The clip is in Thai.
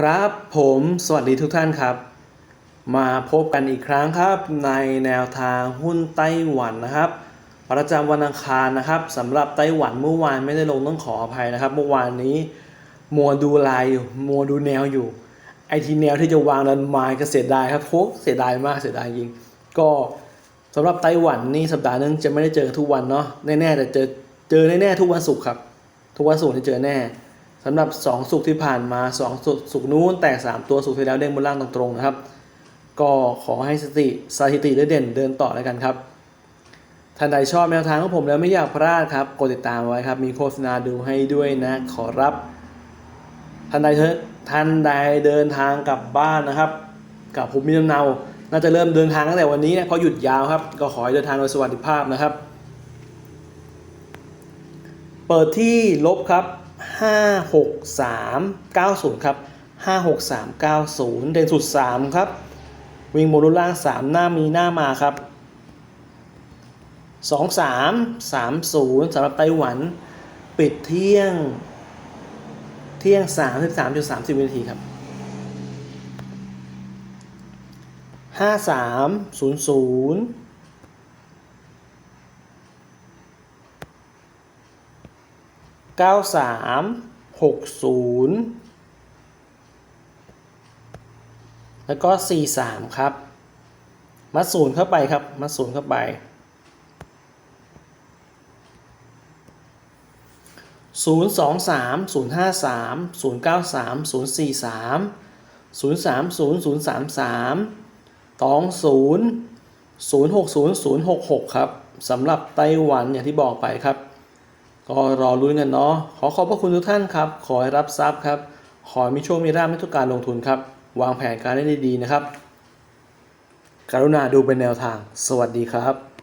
ครับผมสวัสดีทุกท่านครับ มาพบกันอีกครั้งครับในแนวทางหุ้นไต้หวันนะครับ ประจำวันอังคารนะครับสำหรับไต้หวันเมื่อวานไม่ได้ลงต้องขออภัยนะครับ เมื่อวานนี้มัวดูลายอยู่มัวดูแนวอยู่ไอทีแนวที่จะวางนันไม้ก็เสียดายครับโคเสียดายมากเสียดายจริง ก็สำหรับไต้หวันนี่สัปดาห์นึงจะไม่ได้เจอทุกวันเนาะแน่ๆแต่เจอเจอแน่ๆทุกวันศุกร์ครับ ทุกวันศุกร์ที่เจอแน่ สำหรับ 2 สุกที่ผ่านมา 2 สุกสุกนู้นแตก 3 ตัวสุกที่แล้วเด้งบนล่างตรงๆนะครับ ก็ขอให้สติสถิติได้เด่นเดินต่อแล้วกันครับท่านใดชอบแนวทางของผมแล้วไม่อยากพลาดครับกดติดตามไว้ครับ มีโฆษณาดูให้ด้วยนะ ขอรับ ท่านใดเถอะท่านใดเดินทางกลับบ้านนะครับกับภูมิลำเนา น่าจะเริ่มเดินทางตั้งแต่วันนี้นะเพราะหยุดยาวครับ ก็ขอให้เดินทางโดยสวัสดิภาพนะครับ เปิดที่ลบครับ 56390 ครับ 56390 เด่นสุด 3 ครับ วิ่งโมดูล่าง 3 หน้ามีหน้ามาครับ 2330สำหรับไต้หวัน ปิดเที่ยง เที่ยง 33.30 วินาทีครับ 5300 เก้าสามหกศูนย์แล้วก็สี่สามครับ มัดศูนย์เข้าไปครับ มัดศูนย์เข้าไปศูนย์สองสามศูนย์ห้าสามศูนย์เก้าสามศูนย์สี่สามศูนย์สามศูนย์ศูนย์สามสามตองศูนย์ศูนย์หกศูนย์ศูนย์หกหกครับสำหรับไต้หวันอย่างที่บอกไปครับ ก็รอรุ้นกันเนาะขอขอบพระคุณทุกท่านครับ ขอให้รับทรัพย์ครับ ขอมีโชคมีราภในทุกการลงทุนครับ วางแผนการได้ดีๆนะครับ กรุณาดูเป็นแนวทาง สวัสดีครับ